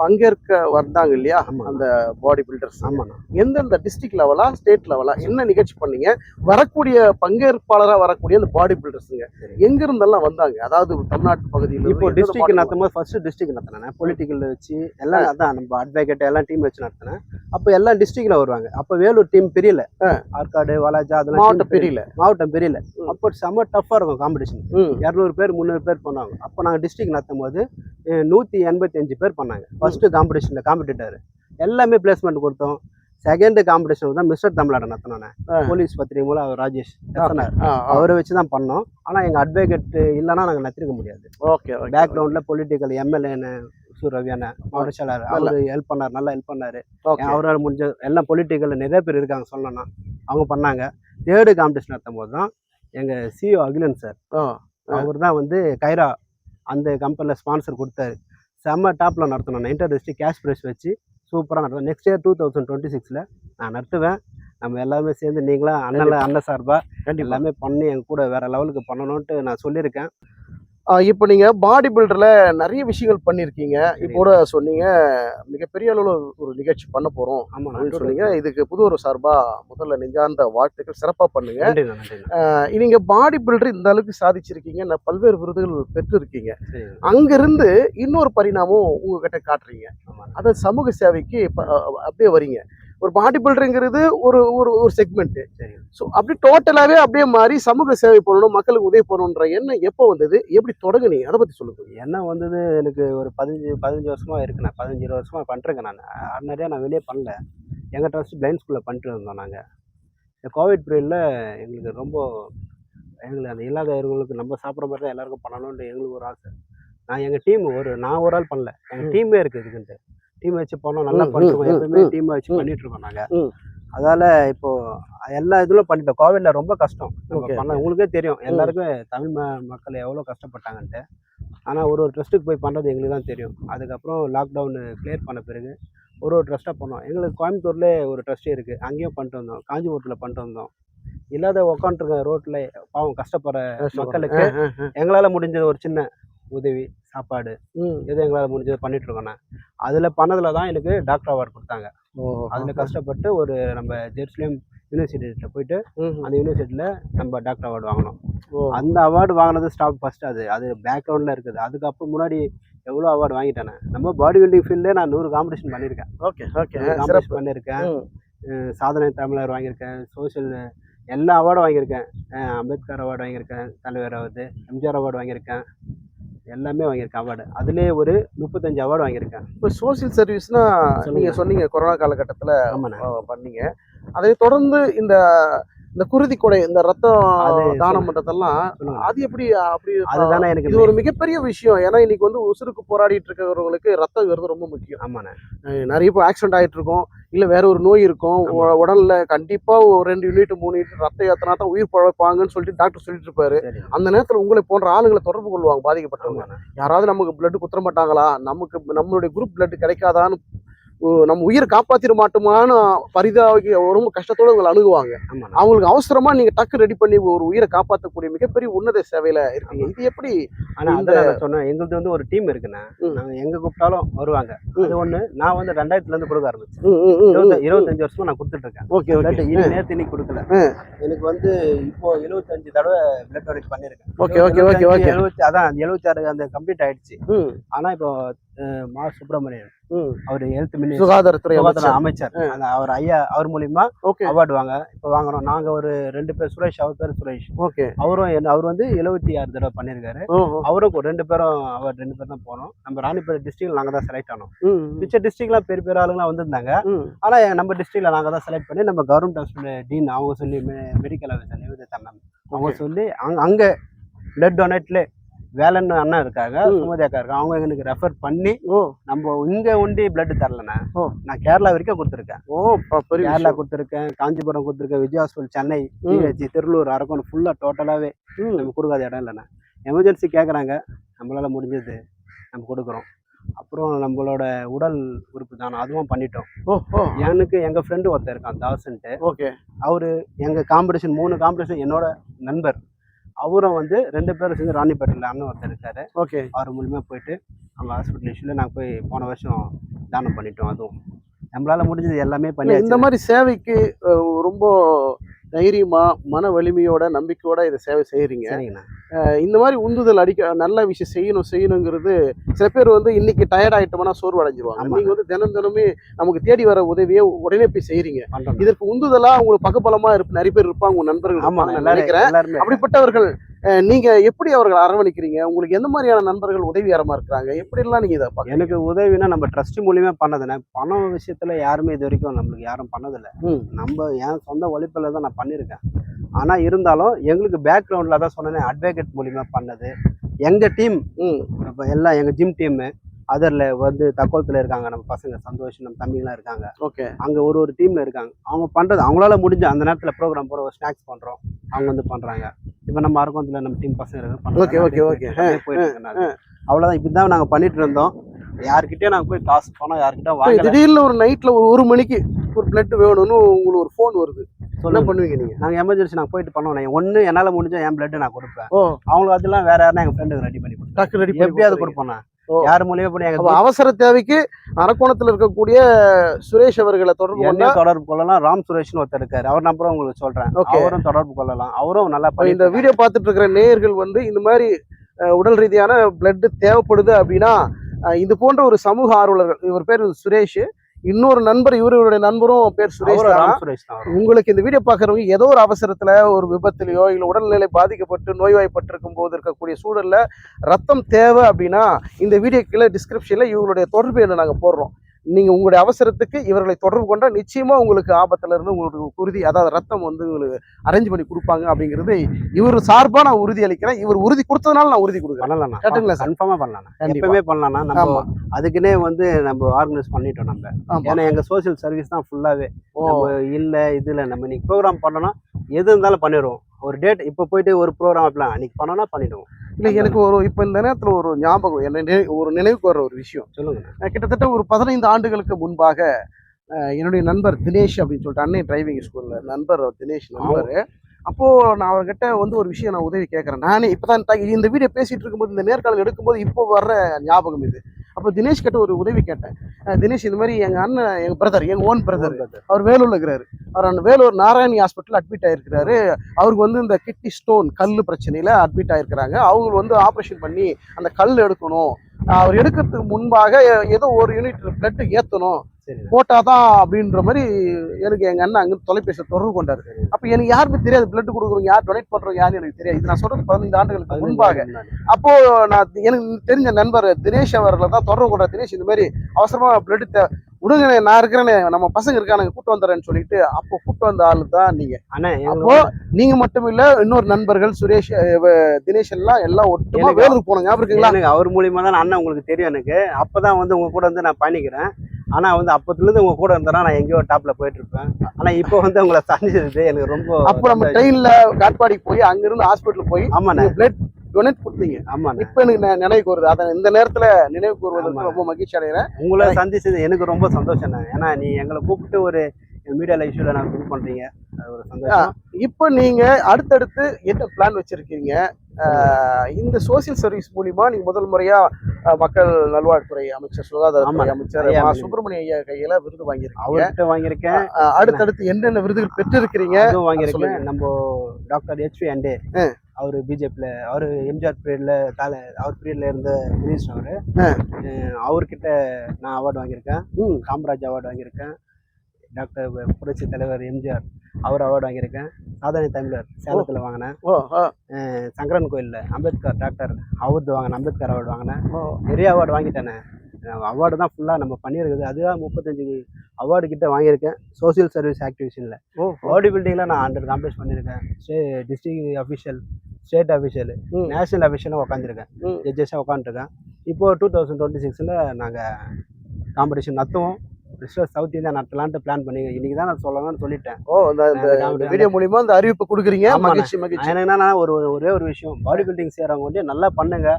பங்கேற்க வந்தாங்க இல்லையா. அந்த பாடி பில்டர்ஸ் ஆமாண்ணா எந்தெந்த டிஸ்ட்ரிக்ட் லெவலா ஸ்டேட் லெவலா என்ன நிகழ்ச்சி பண்ணீங்க? வரக்கூடிய பங்கேற்பாளரா வரக்கூடிய அந்த பாடி பில்டர்ஸுங்க சரி. எங்க இருந்தெல்லாம் வந்தாங்க? அதாவது தமிழ்நாட்டு பகுதியில் இப்போ டிஸ்ட்ரிக்ட் நடத்தும் போது ஃபர்ஸ்ட் டிஸ்ட்ரிக்ட் நடத்தினேன். பொலிட்டிக்கல் வச்சு எல்லாம் அதான் நம்ம அட்வொகேட் எல்லாம் டீம் வச்சு நடத்தினேன். அப்போ எல்லாம் டிஸ்ட்ரிக்ட்ல வருவாங்க. அப்போ வேலூர் டீம் பெரியல. ஆற்காடு வாலாஜா அதெல்லாம் மாவட்ட team பெரியல. மாவட்டம் பெரியல. அப்போ செம்ம டஃப்பாக இருக்கும் காம்படிஷன் இரநூறு பேர் முந்நூறு பேர் பண்ணாங்க அப்போ நாங்கள் டிஸ்ட்ரிக்ட் நடத்தும் போது நூற்றி எண்பத்தி அஞ்சு பேர் பண்ணாங்க. ஃபர்ஸ்ட் காம்படிஷனில் காம்படிட்டர் எல்லாமே பிளேஸ்மெண்ட் கொடுத்தோம். செகண்ட் காம்படிஷன் தான் மிஸ்டர் தமிழ்நாடு நடத்தினோன்னே. போலீஸ் பத்திரிகை மூலம் அவர் ராஜேஷ் நடத்தினார். அவரை வச்சு தான் பண்ணோம். ஆனால் எங்கள் அட்வொகேட் இல்லைன்னா நாங்கள் நத்திருக்க முடியாது. ஓகே பேக்ரவுண்டில் பொலிட்டிக்கல் எம்எல்ஏன்னு சு ரவியான மாவட்ட செயலாளர் நல்ல. அவர் ஹெல்ப் பண்ணார் நல்லா ஹெல்ப் பண்ணார். அவரால் முடிஞ்ச எல்லாம் பொலிட்டிக்கல் நிறைய பேர் இருக்காங்க சொல்லணும்னா அவங்க பண்ணாங்க. தேர்டு காம்படிஷன் நடத்தும் போது தான் எங்கள் சிஓ அகிலன் சார். அவர் தான் வந்து கைரா அந்த கம்பெனியில் ஸ்பான்சர் கொடுத்தாரு. செம்ம டாப்பில் நடத்தணும் இன்டர் டிஸ்ட்ரிக்ட் கேஷ் ப்ரைஸ் வச்சு சூப்பராக நடத்துவேன். Next year two thousand twenty சிக்ஸில் நான் நடத்துவேன். நம்ம எல்லாருமே சேர்ந்து நீங்களாம் அண்ணல அண்ணன் சார்பாக எல்லாமே பண்ணி என் கூட வேற லெவலுக்கு பண்ணணும்ட்டு நான் சொல்லியிருக்கேன். இப்போ நீங்க பாடி பில்டர்ல நிறைய விஷயங்கள் பண்ணிருக்கீங்க. இப்போ கூட சொன்னீங்க மிகப்பெரிய அளவுல ஒரு நிகழ்ச்சி பண்ண ஆமாம் அப்படின்னு சொன்னீங்க. இதுக்கு புது ஒரு சார்பா முதல்ல நெஞ்சார்ந்த வாழ்த்துக்கள் சிறப்பா பண்ணுங்க. நன்றிண்ணா நன்றிண்ணா. ஆஹ் நீங்க பாடி பில்டர் இந்த அளவுக்கு சாதிச்சிருக்கீங்க நான் பல்வேறு விருதுகள் பெற்றிருக்கீங்க. அங்கிருந்து இன்னொரு பரிணாமம் உங்ககிட்ட காட்டுறீங்க. அது சமூக சேவைக்கு அப்படியே வரீங்க. ஒரு பாடி பில்டருங்கிறது ஒரு ஒரு ஒரு செக்மெண்ட் சரி ஸோ அப்படி டோட்டலாவே அப்படியே மாறி சமூக சேவை பண்ணணும் மக்களுக்கு உதவி பண்ணணுன்ற எண்ணம் எப்போ வந்தது? எப்படி தொடங்குனீங்க அதை பத்தி சொல்லுங்க. என்ன வந்தது எனக்கு ஒரு பதினஞ்சு பதினஞ்சு வருஷமா இருக்கு நான். பதினஞ்சு இருபது வருஷமா பண்ணிருக்கேன் நான். ஆர்டினரியாக நான் வெளியே பண்ணல. எங்கள் ட்ரஸ்ட் பிளைண்ட் ஸ்கூலில் பண்ணிட்டு இருந்தோம் நாங்கள் இந்த கோவிட் பீரியடில் எங்களுக்கு ரொம்ப எங்களுக்கு அந்த இல்லாதவர்களுக்கு நம்ம சாப்பிட்ற மாதிரி தான் எல்லாருக்கும் பண்ணணும்னு எங்களுக்கு ஒரு ஆசை. நான் எங்கள் டீம் ஒரு நான் ஒரு ஆள் பண்ணல. எங்கள். டீமே இருக்குது இதுக்குன்ட்டு. டீம் வச்சு பண்ணோம் நல்லா ம், பண்ணிருக்கோம் ம், எப்பவுமே டீமை வச்சு. பண்ணிட்டு இருக்கோம் நாங்கள் ம். அதால இப்போ எல்லா இதுலும் பண்ணிட்டோம். கோவிட்ல ரொம்ப கஷ்டம். பண்ண உங்களுக்கே தெரியும். எல்லாருக்கும் தமிழ் ம- மக்கள் எவ்வளோ கஷ்டப்பட்டாங்கன்ட்டு. ஆனால் ஒரு ஒரு ட்ரஸ்ட்டுக்கு போய் பண்ணுறது எங்களுக்கு தான் தெரியும். அதுக்கப்புறம் லாக்டவுன் கிளியர் பண்ண பிறகு ஒரு ஒரு ட்ரஸ்ட்டாக பண்ணோம். எங்களுக்கு கோயம்புத்தூர்ல ஒரு ட்ரஸ்ட் இருக்குது அங்கேயும் பண்ணிட்டு வந்தோம். காஞ்சிபுரத்தில் பண்ணிட்டு வந்தோம். இல்லாத உட்காந்துருக்க ரோட்டில் பாவம் கஷ்டப்படுற மக்களுக்கு. எங்களால் முடிஞ்சது ஒரு சின்ன உதவி சாப்பாடு. எது எங்களால் முடிஞ்சது பண்ணிட்டு இருக்கோம் நான் அதில் பண்ணதில் தான் எனக்கு டாக்டர் அவார்டு கொடுத்தாங்க. ஓ, அதில் கஷ்டப்பட்டு ஒரு நம்ம ஜெருசலேம் யூனிவர்சிட்டியில் போயிட்டு அந்த யூனிவர்சிட்டியில் நம்ம டாக்டர் அவார்டு வாங்கினோம். ஓ. அந்த அவார்டு வாங்கினது ஸ்டாப் ஃபர்ஸ்ட் அது. அது பேக்ரவுண்டில் இருக்குது. அதுக்கப்புறம் முன்னாடி எவ்வளோ அவார்டு வாங்கிட்டேன். நம்ம பாடி பில்டிங் ஃபீல்டே நான் நூறு காம்படிஷன் பண்ணியிருக்கேன். Okay okay. காம்படிஷன் பண்ணியிருக்கேன். சாதனை தமிழர் வாங்கியிருக்கேன். சோஷியல் எல்லா அவார்டும் வாங்கியிருக்கேன். அம்பேத்கர் அவார்டு வாங்கியிருக்கேன். தலைவர் அவார்டு எம்ஜிஆர் அவார்டு வாங்கியிருக்கேன். எல்லாமே வாங்கியிருக்கேன் அவார்டு அதுலேயே ஒரு முப்பத்தஞ்சு அவார்டு வாங்கியிருக்கேன். இப்போ சோசியல் சர்வீஸ்னா சொல்லுங்க. நீங்க சொன்னீங்க கொரோனா காலகட்டத்துல பண்ணீங்க. அதை தொடர்ந்து இந்த இந்த குருதி கொடை இந்த ரத்தம் தானம். பண்றதெல்லாம் அது எப்படி அப்படி அதுதானே எனக்கு இது ஒரு மிகப்பெரிய விஷயம். ஏன்னா இன்னைக்கு வந்து உசுருக்கு போராடிட்டு இருக்கிறவங்களுக்கு ரத்தம் வருது ரொம்ப முக்கியம். ஆமாண்ணே. நிறைய இப்போ ஆக்சிடென்ட் ஆயிட்டு இருக்கும் இல்ல வேற ஒரு நோய் இருக்கும். உடல்ல கண்டிப்பா ஒரு ரெண்டு யூனிட் மூணு யூனிட் ரத்தம் ஏத்தனா தான் உயிர் பழப்பாங்கன்னு சொல்லிட்டு டாக்டர் சொல்லிட்டு இருப்பாரு அந்த நேரத்துல உங்களை போன்ற ஆளுங்களை தொடர்பு கொள்வாங்க பாதிக்கப்பட்டவங்க. யாராவது நமக்கு பிளட் குத்துற மாட்டாங்களா? நமக்கு நம்மளுடைய குரூப் பிளட் கிடைக்காதான்னு நம்ம உயிரை காப்பாத்திட மாட்டோமான்னு பரிதாபி ரொம்ப கஷ்டத்தோட உங்களை அணுகுவாங்க. அவங்களுக்கு அவசரமா நீங்க டக்கு ரெடி பண்ணி ஒரு உயிரை காப்பாற்றக்கூடிய மிகப்பெரிய உன்னத சேவையில இருக்கீங்க இது எப்படி ஆனா அதான் நான் சொன்னேன். எங்களுக்கு வந்து ஒரு டீம் இருக்குண்ணே. நாங்க எங்க கூப்பிட்டாலும் வருவாங்க. அது ஒண்ணு நான் வந்து ரெண்டாயிரத்துல இருந்து கொடுக்க ஆரம்பிச்சேன். இருபத்தஞ்சு வருஷமா நான் கொடுத்துட்டு இருக்கேன். Okay okay. பிளட் இனி நேத்து இன்னைக்கு கொடுக்கல. எனக்கு வந்து இப்போ எழுபத்தஞ்சு தடவை பிளட் டொனேட் பண்ணிருக்கேன் ஓகே, ஓகே, ஓகே, ஓகே. எழுபத்தி அதான் எழுபத்தாறு அந்த கம்ப்ளீட் ஆயிடுச்சு. ஆனா இப்போ மா சுப்பிரமணியன். அவர் ஹெல்த் மினிஸ்டர் சுகாதாரத்துறை சுகாதார அமைச்சர். அந்த அவர் ஐயா அவர் மூலியமா அவார்டு வாங்க இப்போ வாங்குறோம். நாங்க ஒரு ரெண்டு பேர் சுரேஷ் அவர் பேர் சுரேஷ். ஓகே. அவரும் அவர் வந்து எழுபத்தி ஆறு தடவை பண்ணியிருக்காரு. அவரும் ரெண்டு பேரும் அவர் ரெண்டு பேரும் தான் போனோம் நம்ம ராணிப்பேட்டை டிஸ்ட்ரிக்ட்ல நாங்க தான் செலக்ட் ஆனோம். மிச்ச டிஸ்ட்ரிக்ட்லாம் பெரிய பெரிய ஆளுங்களாம் வந்திருந்தாங்க. ஆனா நம்ம டிஸ்ட்ரிக்ட்ல நாங்க தான் செலக்ட் பண்ணி நம்ம கவர்மெண்ட் ஹாஸ்பிட்டல் டீன் அவங்க சொல்லி மெடிக்கல் ஆஃபீஸர் நிவேதிதா மேம் அவங்க சொல்லி அங்க அங்க பிளட் டொனேட்ல வேலன்னு அண்ணன் இருக்காங்க. சுமதி அக்கா இருக்காங்க அவங்க எனக்கு ரெஃபர் பண்ணி ஓ நம்ம இங்க ஒண்டி பிளட் தரலண்ணே ஓ. நான் கேரளா வரைக்கும் கொடுத்துருக்கேன் ஓ கேரளா. கொடுத்துருக்கேன் காஞ்சிபுரம் கொடுத்துருக்கேன் விஜய் ஹாஸ்பிட்டல் சென்னை ம். டிஹெச் திருவள்ளூர் அரக்கோணம் ஃபுல்லா டோட்டலாவே ம். நம்ம கொடுக்காத இடம் இல்லைண்ணே எமர்ஜென்சி கேட்குறாங்க நம்மளால முடிஞ்சது நம்ம கொடுக்குறோம் அப்புறம் நம்மளோட உடல் உறுப்பு தானம் அதுவும் பண்ணிட்டோம் ஓ ஓ எனக்கு எங்கள் ஃப்ரெண்டு ஒருத்தர் இருக்கான் தாசன்ட்டு ஓகே அவர் எங்கள் காம்படிஷன் மூணு காம்படிஷன் என்னோட நண்பர் அவரும் வந்து ரெண்டு பேரும் சேர்ந்து ராணிப்பேட்டையில் அண்ணன் ஒருத்தர் இருக்காரு. ஓகே. அவர் மூலியமாக போயிட்டு அவங்க ஹாஸ்பிட்டல் இஷ்யூவில் நாங்கள் போய் போன வருஷம் தானம் பண்ணிட்டோம் அதுவும். நம்மளால முடிஞ்சது எல்லாமே பண்ணி இந்த மாதிரி சேவைக்கு ரொம்ப தைரியமா மன வலிமையோட நம்பிக்கையோட இதை சேவை அஹ், இந்த மாதிரி உந்துதல் அடிக்க நல்ல விஷயம் செய்யணும் செய்யணுங்கிறது சில பேர் வந்து இன்னைக்கு டயர்ட் ஆயிட்டோம்னா சோர்வு அடைஞ்சிருவாங்க ஆமா. நீங்க வந்து தினம் தினமே நமக்கு தேடி வர உதவியை உடனே போய் செய்யறீங்க பண்ணுறோம் இதற்கு உந்துதலா உங்களுக்கு பக்கபலமா இருப்ப நிறைய பேர் இருப்பாங்க உங்க நண்பர்கள் நினைக்கிறேன். அப்படிப்பட்டவர்கள் அஹ், நீங்க எப்படி அவர்கள் அரவணைக்கிறீங்க? உங்களுக்கு எந்த மாதிரியான நண்பர்கள் உதவிகரமா இருக்கிறாங்க? எப்படி எல்லாம் நீங்க இதை எனக்கு உதவினா நம்ம ட்ரஸ்ட் மூலியமா பண்ணதுண்ணே பணம் விஷயத்துல யாருமே இது வரைக்கும் நம்மளுக்கு யாரும் பண்ணதில்லை. ம். நம்ம என் சொந்த உழைப்பில் தான் நான் பண்ணியிருக்கேன். ஆனால் இருந்தாலும் எங்களுக்கு பேக்ரவுண்டில் தான் சொன்னேன் அட்வொகேட் மூலியமா பண்ணது. எங்கள் டீம் ம். இப்போ எல்லாம் எங்கள் ஜிம் டீமு அதரில் வந்து தக்கோலத்தில் இருக்காங்க. நம்ம பசங்க சந்தோஷ் நம்ம தம்பிங்களாம் இருக்காங்க. ஓகே. அங்கே ஒரு ஒரு டீமில் இருக்காங்க. அவங்க பண்ணுறது அவங்களால முடிஞ்ச அந்த நேரத்தில் ப்ரோக்ராம் போகிற ஒரு ஸ்நாக்ஸ் பண்ணுறோம் அவங்க வந்து பண்ணுறாங்க இப்போ நம்ம அரக்கோணத்தில் நம்ம டீம் பசங்க இருக்காங்க Okay, okay, okay. போயிட்டு அவ்வளோதான் இப்படி தான் நாங்கள் பண்ணிட்டு இருந்தோம். யார்கிட்டயும் நாங்கள் போய் காசு பணம் யார்கிட்ட வாங்கல. திடீர்னு ஒரு நைட்ல ஒரு ஒரு மணிக்கு ஒரு பிளட் வேணும்னு உங்களுக்கு ஒரு ஃபோன் வருது. என்ன பண்ணுவீங்க நீங்க? நாங்கள் எமர்ஜென்சி நாங்கள் போயிட்டு பண்ணோம். ஒன்று என்னால் முடிஞ்ச என் பிளட் நான் கொடுப்பேன். ஓ. அவங்களுக்கு அதெல்லாம் வேற யாரும் எங்கள் ஃப்ரெண்டுக்கு ரெடி பண்ணி கொடுப்பேன் டக்கு ரெடி எப்படியாவது கொடுப்போம் நான். யார் மூலியமா பண்ணி அவசர தேவைக்கு அரக்கோணத்துல இருக்கக்கூடிய சுரேஷ் அவர்களை தொடர்பு என்னையும் தொடர்பு கொள்ளலாம். ராம் சுரேஷ்னு ஒருத்தர் இருக்காரு. அவர் நம்பரும் உங்களுக்கு சொல்றேன். அவரும் தொடர்பு கொள்ளலாம். அவரும் நல்லா இந்த வீடியோ பார்த்துட்டு இருக்கிற நேயர்கள் வந்து இந்த மாதிரி உடல் ரீதியான பிளட் தேவைப்படுது அப்படின்னா இது போன்ற ஒரு சமூக ஆர்வலர்கள் இவர் பேர் சுரேஷ். இன்னொரு நண்பர் இவருடைய நண்பரும் பேர் சுரேஷ். உங்களுக்கு இந்த வீடியோ பார்க்குறவங்க ஏதோ ஒரு அவசரத்துல ஒரு விபத்துலையோ இல்லை உடல்நிலை பாதிக்கப்பட்டு நோய்வாய்ப்பட்டிருக்கும் போது இருக்கக்கூடிய சூழல்ல ரத்தம் தேவை அப்படின்னா இந்த வீடியோ கீழே டிஸ்கிரிப்ஷன்ல இவங்களுடைய தொடர்பு என்ன நாங்க போடுறோம் நீங்க உங்களுடைய அவசரத்துக்கு இவர்களை தொடர்பு கொண்டா நிச்சயமா உங்களுக்கு ஆபத்துல இருந்து உங்களுக்கு உறுதி அதாவது ரத்தம் வந்து உங்களுக்கு அரேஞ்ச் பண்ணி கொடுப்பாங்க அப்படிங்கிறது இவர் சார்பா நான் உறுதி அளிக்கிறேன். இவர் உறுதி கொடுத்ததுனால நான் உறுதி கொடுக்குறேன். பண்ணலாம்ண்ணா கேட்டுங்களா சார்? கன்ஃபார்மா பண்ணலாம். எப்பவுமே பண்ணலாம்ண்ணா நம்ம. அதுக்குன்னே வந்து நம்ம ஆர்கனைஸ் பண்ணிட்டோம் நம்ம. ஏன்னா எங்க சோஷியல் சர்வீஸ் தான் ஃபுல்லாவே ஓ. நம்ம இல்ல இதுல நம்ம இன்னைக்கு ப்ரோக்ராம் பண்ணோம்னா எது இருந்தாலும் பண்ணிடுவோம். ஒரு டேட் இப்போ போயிட்டு ஒரு ப்ரோக்ராம் அப்படிலாம் அன்னைக்கு பண்ணோம்னா பண்ணிடுவோம். இல்லை எனக்கு ஒரு இப்போ இந்த நேரத்துல ஒரு ஞாபகம் என்ன ஒரு நினைவுக்கு வர்ற ஒரு விஷயம். சொல்லுங்க. அஹ் கிட்டத்தட்ட ஒரு பதினைந்து ஆண்டுகளுக்கு முன்பாக என்னுடைய நண்பர் தினேஷ் அப்படின்னு சொல்லிட்டு அன்னை டிரைவிங் ஸ்கூல்ல நண்பர் தினேஷ் நண்பர். அப்போ நான் அவர்கிட்ட வந்து ஒரு விஷயம் நான் உதவி கேட்கறேன். நானே இப்பதான் த- இந்த வீடியோ பேசிட்டு இருக்கும்போது இந்த நேர்காணல் எடுக்கும்போது இப்போ வர்ற ஞாபகம் இது. அப்போ தினேஷ் கிட்ட ஒரு உதவி கேட்டேன். தினேஷ் இந்த மாதிரி எங்க அண்ணன் எங்க பிரதர் எங்க ஓன் பிரதர் அவர் வேலூர்ல இருக்கிறாரு. அவர் அந்த வேலூர் நாராயணி ஹாஸ்பிட்டல் அட்மிட் ஆயிருக்கிறாரு. அவருக்கு வந்து இந்த கிட்னி ஸ்டோன் கல் பிரச்சனையில அட்மிட் ஆயிருக்கிறாங்க. அவங்க வந்து ஆப்ரேஷன் பண்ணி அந்த கல் எடுக்கணும். அவர் எடுக்கிறதுக்கு முன்பாக ஏதோ ஒரு யூனிட் பிளட் ஏற்றணும் போட்டாதான் அப்படின்ற மாதிரி எனக்கு எங்க அண்ணன் அங்க தொலைபேசி தொடர்பு கொண்டாரு. அப்ப எனக்கு யாருமே தெரியாது. பிளட் கொடுக்குறவங்க யார் டொனேட் பண்றவங்க யாருன்னு எனக்கு தெரியாது. இது நான் சொல்றது பதினைந்து ஆண்டுகளுக்கு முன்பாக. அப்போ நான் எனக்கு தெரிஞ்ச நண்பர் தினேஷ் அவர்களை தான் தொடர்பு கொண்ட தினேஷ் இந்த மாதிரி அவசரமா பிளட் தே விடுங்க நான் இருக்கிறேனே நம்ம பசங்க இருக்கானுங்க கூட்டு வந்துடுறேன்னு சொல்லிட்டு அப்போ கூட்டு வந்த ஆளு தான் நீங்க. அப்போ நீங்க மட்டும் இல்ல இன்னொரு நண்பர்கள் சுரேஷ் தினேஷ் எல்லாம் எல்லாம் ஒட்டுமா வேலூர் போனோம் ஞாபகம் இருக்குங்களா? அவர் மூலியமா தான் அண்ணன் உங்களுக்கு தெரியும் எனக்கு. அப்பதான் வந்து உங்க கூட வந்து நான் பயணிக்கிறேன். ஆனா வந்து அப்பத்துல இருந்து உங்க கூட இருந்தா நான் எங்கேயோ டாப்ல போயிட்டு இருப்பேன். ஆனா இப்போ வந்து உங்களை சந்திச்சது எனக்கு ரொம்ப அப்போ நம்ம ட்ரெயின்ல காட்பாடிக்கு போய் அங்கிருந்து ஹாஸ்பிட்டல் போய் ஆமாண்ணே. பிளட் டொனேட் கொடுத்தீங்க. ஆமாண்ணே. இப்ப எனக்கு நெ- நினைவுக்கு வருது அதை இந்த நேரத்துல நினைவு கூறுவதற்கு ஆமா. ரொம்ப மகிழ்ச்சி அடைகிறேன். உங்களை சந்திச்சது எனக்கு ரொம்ப சந்தோஷம் ஏன்னா நீ எங்களை கூப்பிட்டு ஒரு மீடியா இஷ்யூல நான் இது பண்றீங்க அது ஒரு சந்தோஷம் இப்போ நீங்க அடுத்தடுத்து என்ன பிளான் வச்சிருக்கீங்க இந்த சோசியல் சர்வீஸ் மூலியமா நீங்க முதல் முறையா ஆஹ், மக்கள் நல்வாழ்வுத்துறை அமைச்சர் சுகாதாரத்துறை. அமைச்சர். சுப்பிரமணிய ஐயா கையில விருது வாங்கியிருக்கீங்க அவர்கிட்ட வாங்கியிருக்கேன் அடுத்தடுத்து என்னென்ன விருதுகள் பெற்றிருக்கிறீங்க வாங்கியிருக்கேன். நம்ம டாக்டர் ஹெச்பி அண்டே. அவர் பிஜேபியில் அவர் எம்ஜிஆர் பீரியட்ல தலை அவர் பீரியட்ல இருந்த மினிஸ்டர் அவர். அவர்கிட்ட நான் அவார்டு வாங்கியிருக்கேன். காமராஜ் அவார்டு வாங்கியிருக்கேன் டாக்டர் புரட்சி தலைவர் எம்ஜிஆர் அவர் அவார்டு வாங்கியிருக்கேன். சாதனை தமிழர் சேலத்தில் வாங்கினேன். சங்கரன் கோயிலில் அம்பேத்கர் டாக்டர் அவர்து வாங்கினேன் அம்பேத்கர் அவார்டு வாங்கினேன். ஓ. நிறைய அவார்டு வாங்கிட்டேனே. அவார்டு தான் ஃபுல்லாக நம்ம பண்ணியிருக்குது. அதுதான் முப்பத்தஞ்சு அவார்டு கிட்ட வாங்கியிருக்கேன். சோஷியல் சர்வீஸ் ஆக்டிவிஷனில் ஓ பாடி பில்டிங்கில் நான் ஹண்ட்ரட் காம்பேஸ் பண்ணியிருக்கேன். State district official state official. National அஃபிஷியலாக உட்காந்துருக்கேன். ஜட்ஜஸாக உட்காந்துருக்கேன் இப்போது டூ தௌசண்ட் டுவெண்ட்டி சிக்ஸில் நாங்கள் காம்படிஷன் நத்துவோம் பிரிஸ்டல் சவுத் இந்தியா நடத்தலான்ட்டு பிளான் பண்ணி இன்னைக்கு தான் நான் சொல்லணும்னு சொல்லிட்டேன். ஓ இந்த வீடியோ மூலியமா இந்த அறிவிப்பு கொடுக்குறீங்க. மகிழ்ச்சி மகிழ்ச்சி. என்னன்னா ஒரு ஒரே ஒரு விஷயம். பாடி பில்டிங் செய்கிறவங்க வந்து நல்லா பண்ணுங்க.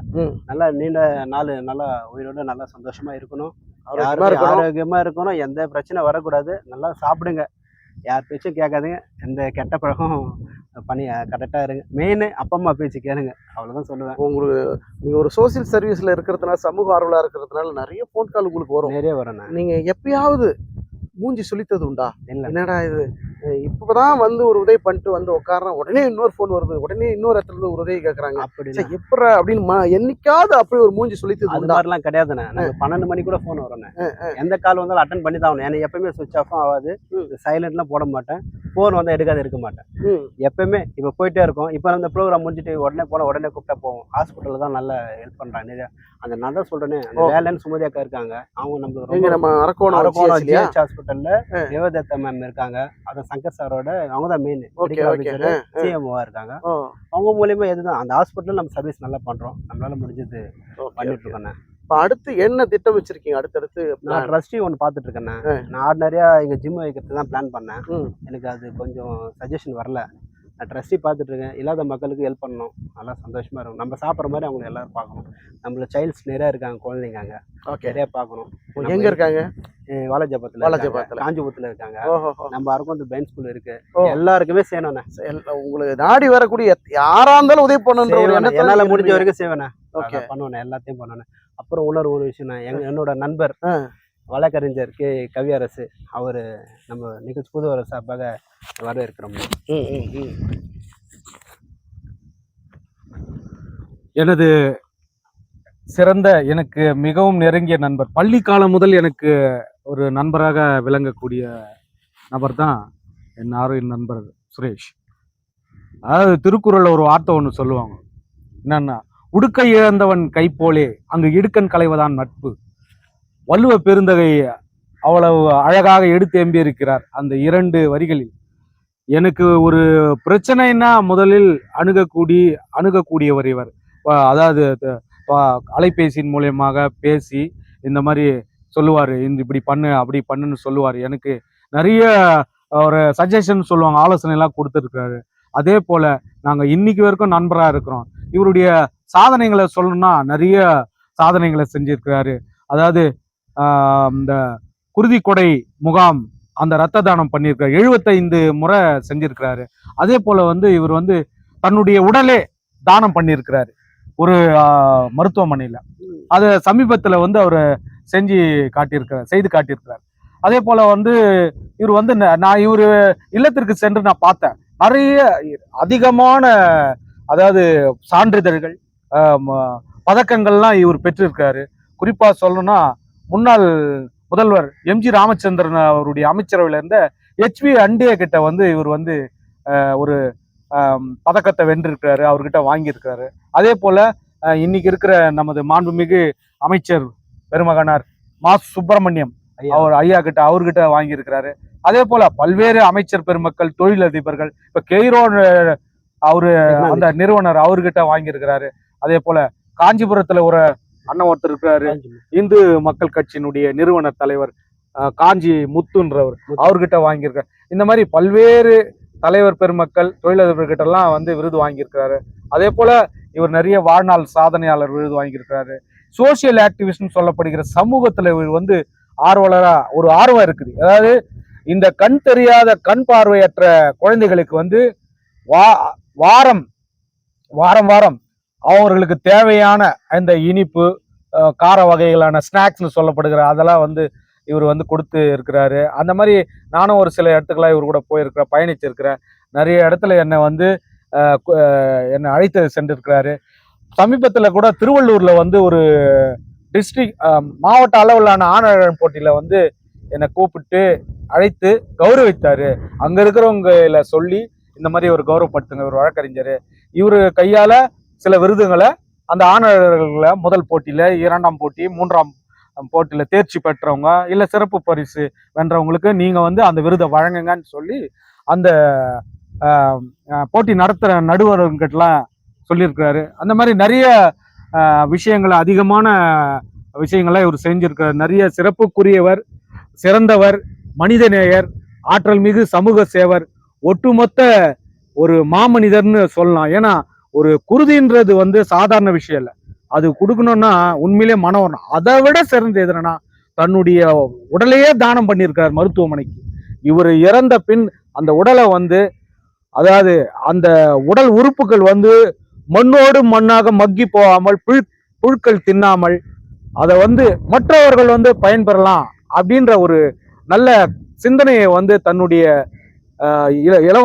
நல்லா நீண்ட நாள் நல்லா உயிரோட நல்லா சந்தோஷமா இருக்கணும். ஆரோக்கியமா இருக்கணும். ஆரோக்கியமா இருக்கணும். எந்த பிரச்சனை வரக்கூடாது. நல்லா சாப்பிடுங்க. யார் பேச்சும் கேட்காதீங்க. எந்த கெட்ட பழக்கம் பண்ணி கரெக்டாக இருங்க மெயின் அப்பா அம்மா பேச்சு கேளுங்க. அவ்வளோதான் சொல்லுவேன். உங்களுக்கு நீங்க ஒரு சோசியல் சர்வீஸ்ல இருக்கிறதுனால சமூக ஆர்வலா இருக்கிறதுனால நிறைய ஃபோன் கால் உங்களுக்கு வரும். நிறைய வரேன் நீங்க எப்பயாவது மூஞ்சி சுளித்தது உண்டா? என்னடா இது? அஹ் இப்பதான் வந்து ஒரு உதவி பண்ணிட்டு வந்து உட்கார்றேன். உடனே இன்னொரு ஃபோன் வருது. உடனே இன்னொரு இடத்துல இருந்து ஒரு உதவி கேக்குறாங்க. அப்படி சரி எப்படா அப்படின்னு என்னைக்காவது அப்படி ஒரு மூஞ்சி சுளித்தது அது மாதிரிலாம் கிடையாதுண்ணே. நம்ம பன்னெண்டு மணி கூட ஃபோன் வரேண்ணே எந்த கால் வந்தாலும் அட்டன் பண்ணி தான் ஆகணும். எனக்கு எப்பயுமே சுவிச் ஆஃபும் ஆகாது. சைலண்ட்லாம் போட மாட்டேன். ஃபோன் வந்தால் எடுக்காத இருக்க மாட்டேன். எப்பயுமே இப்போ போயிட்டே இருக்கோம். இப்போ அந்த ப்ரோக்ராம் முடிஞ்சிட்டு உடனே போனால் உடனே கூப்பிட்டா போவோம். ஹாஸ்பிட்டலில் தான் நல்லா ஹெல்ப் பண்ணுறாங்க நிறைய அந்த நான் தான் சொல்கிறேனே அந்த. வேலைன்னு சுமதியாக்கா இருக்காங்க. அவங்க நம்மளுக்கு நம்ம அரக்கோணம் அரக்கோணம் ஜிஹெச் ஹாஸ்பிட்டலில் தேவதத்தா மேம் இருக்காங்க. அதான் சங்கர் சாரோட அவங்க தான் மெயின் சிஎம்ஓவா இருக்காங்க. அவங்க மூலியமா எதுதான் அந்த ஹாஸ்பிட்டல் நம்ம சர்வீஸ் நல்லா பண்றோம். நம்மளால முடிஞ்சது பண்ணிட்டு இருக்கோண்ணே இப்போ அடுத்து என்ன திட்டம் வச்சிருக்கீங்க? அடுத்தடுத்து நான் ட்ரஸ்டி ஒன்று பார்த்துட்டு இருக்கேண்ணே நான் ஆர்டினரியா இங்க ஜிம் வைக்கிறது தான் பிளான் பண்ணேன். எனக்கு அது கொஞ்சம் சஜஷன் வரல. நான் ட்ரஸ்டி பார்த்துட்டு இருக்கேன் இல்லாத மக்களுக்கு ஹெல்ப் பண்ணணும். நல்லா சந்தோஷமா இருக்கும் நம்ம சாப்பிட்ற மாதிரி அவங்க எல்லாரும் பார்க்கணும். நம்மள சைல்ட்ஸ் நிறைய இருக்காங்க குழந்தைங்க அங்க. ஓகே நிறைய பார்க்கணும். எங்க இருக்காங்க? வாலாஜாபத்தில் வாலாஜாபாத்துல. காஞ்சிபுரத்தில் இருக்காங்க. நம்ம அரக்கோந்து பிரைன் ஸ்கூல் இருக்கு. எல்லாருக்குமே செய்யணும்ண்ணே. உங்களுக்கு நாடி வரக்கூடிய எத்- யாரா இருந்தாலும் உதவி. எண்ணத்துல என்னால முடிஞ்ச. வரைக்கும் செய்வேண்ணே. ஓகே பண்ணுவேன் எல்லாத்தையும் பண்ணுவேன் அப்புறம் இன்னொரு ஒரு விஷயம் எங்க என்னோட நண்பர். வழக்கறிஞர் கே. கவியரசு அவர் நம்ம நிகழ்ச்சி புதுவர சார்பாக வரவேற்கிறோம். எனது சிறந்த எனக்கு மிகவும் நெருங்கிய நண்பர் பள்ளி காலம் முதல் எனக்கு ஒரு நண்பராக விளங்கக்கூடிய நபர் தான் என் ஆரோக்கிய நண்பர் சுரேஷ். அதாவது திருக்குறள்ல ஒரு வார்த்தை ஒன்று சொல்லுவாங்க. என்னன்னா உடுக்கை இழந்தவன் கை போலே அங்கு இடுக்கன் களைவதான் நட்பு. வள்ளுவ பெருந்தகை அவ்வளவு அழகாக எடுத்து இருக்கிறார் அந்த இரண்டு வரிகளில். எனக்கு ஒரு பிரச்சனைன்னா முதலில் அணுகக்கூடி அணுகக்கூடியவர் இவர். அதாவது அலைபேசியின் மூலியமாக பேசி இந்த மாதிரி சொல்லுவார். இந்த இப்படி பண்ணு அப்படி பண்ணுன்னு சொல்லுவார். எனக்கு நிறைய ஒரு சஜஷன் சொல்லுவாங்க ஆலோசனை எல்லாம் கொடுத்துருக்காரு அதே போல் நாங்கள் இன்னைக்கு வரைக்கும் நண்பராக இருக்கிறோம். இவருடைய சாதனைகளை சொல்லணும்னா நிறைய சாதனைகளை செஞ்சிருக்கிறாரு. அதாவது இந்த குருதிக்கொடை முகாம் அந்த ரத்த தானம் பண்ணியிருக்காரு. எழுபத்தைந்து முறை செஞ்சிருக்கிறாரு. அதே போல வந்து இவர் வந்து தன்னுடைய உடலே தானம் பண்ணியிருக்கிறாரு ஒரு மருத்துவமனையில். அதை அது வந்து அவர் செஞ்சு காட்டியிருக்கிறார் செய்து காட்டியிருக்கிறார். அதே போல வந்து இவர் வந்து நான் இவர் இல்லத்திற்கு சென்று நான் பார்த்தேன். நிறைய அதிகமான அதாவது சான்றிதழ்கள் பதக்கங்கள்லாம் இவர் பெற்றிருக்காரு குறிப்பாக சொல்லணும்னா முன்னாள் முதல்வர் எம்ஜி ராமச்சந்திரன் அவருடைய அமைச்சரவையில இருந்த ஹெச்வி அண்டிய கிட்ட வந்து இவர் வந்து ஒரு பதக்கத்தை வென்றிருக்கிறாரு அவர்கிட்ட வாங்கியிருக்கிறாரு. அதே போல இன்னைக்கு இருக்கிற நமது மாண்புமிகு அமைச்சர் பெருமகனார் மா. சுப்பிரமணியம். அவர் ஐயா கிட்ட அவர்கிட்ட வாங்கியிருக்கிறாரு. அதே போல பல்வேறு அமைச்சர் பெருமக்கள் தொழிலதிபர்கள் இப்ப கெய்ரோ அவரு அந்த நிறுவனர் அவர்கிட்ட வாங்கியிருக்கிறாரு. அதே போல காஞ்சிபுரத்துல ஒரு அண்ணன் ஒருத்தர் இருக்கிறாரு இந்து மக்கள் கட்சியினுடைய நிறுவனர் தலைவர் காஞ்சி முத்துன்றவர். அவர்கிட்ட வாங்கியிருக்காரு இந்த மாதிரி பல்வேறு தலைவர் பெருமக்கள் தொழிலதிபர்கிட்ட எல்லாம் வந்து விருது வாங்கியிருக்கிறாரு. அதே போல இவர் நிறைய வாழ்நாள் சாதனையாளர் விருது வாங்கியிருக்கிறாரு. சோசியல் ஆக்டிவிஸ்ட்னு சொல்லப்படுகிற சமூகத்துல இவர் வந்து ஆர்வலரா ஒரு ஆர்வம் இருக்குது. அதாவது இந்த கண் தெரியாத கண் பார்வையற்ற குழந்தைகளுக்கு வந்து வா வாரம் வாரம் வாரம் அவர்களுக்கு தேவையான இந்த இனிப்பு கார வகைகளான ஸ்நாக்ஸ்னு சொல்லப்படுகிற அதெல்லாம் வந்து இவர் வந்து கொடுத்து இருக்கிறாரு. அந்த மாதிரி நானும் ஒரு சில இடத்துக்கெல்லாம் இவர் கூட போயிருக்கிறேன் பயணிச்சிருக்கிறேன். நிறைய இடத்துல என்னை வந்து என்னை அழைத்து சென்றிருக்கிறாரு. சமீபத்தில் கூட திருவள்ளூரில் வந்து ஒரு டிஸ்ட்ரிக்ட் மாவட்ட அளவிலான ஆணழகன் போட்டியில் வந்து என்னை கூப்பிட்டு அழைத்து கௌரவித்தாரு. அங்கே இருக்கிறவங்கள சொல்லி இந்த மாதிரி ஒரு கௌரவப்படுத்துங்க ஒரு வழக்கறிஞர். இவர் கையால் சில விருதுகளை அந்த ஆணழகர்களை முதல் போட்டியில் இரண்டாம் போட்டி மூன்றாம் போட்டியில் தேர்ச்சி பெற்றவங்க இல்லை சிறப்பு பரிசு வென்றவங்களுக்கு நீங்கள் வந்து அந்த விருதை வழங்குங்கன்னு சொல்லி அந்த போட்டி நடத்துகிற நடுவர்கிட்டலாம் சொல்லியிருக்கிறாரு. அந்த மாதிரி நிறைய விஷயங்களை அதிகமான விஷயங்களை இவர் செஞ்சிருக்கிறார். நிறைய சிறப்புக்குரியவர் சிறந்தவர் மனிதநேயர் ஆற்றல் மிகு சமூக சேவர் ஒட்டுமொத்த ஒரு மாமனிதர்னு சொல்லலாம். ஏன்னா ஒரு குருதின்றது வந்து சாதாரண விஷயம் இல்லை. அது கொடுக்கணும்னா உண்மையிலே மனம் வரணும். அதை விட சிறந்த எதுனா தன்னுடைய உடலையே தானம் பண்ணியிருக்கார் மருத்துவமனைக்கு. இவர் இறந்த பின் அந்த உடலை வந்து அதாவது அந்த உடல் உறுப்புகள் வந்து மண்ணோடு மண்ணாக மக்கி போகாமல் புழு புழுக்கள் தின்னாமல் அதை வந்து மற்றவர்கள் வந்து பயன்பெறலாம் அப்படின்ற ஒரு நல்ல சிந்தனையை வந்து தன்னுடைய இள- இள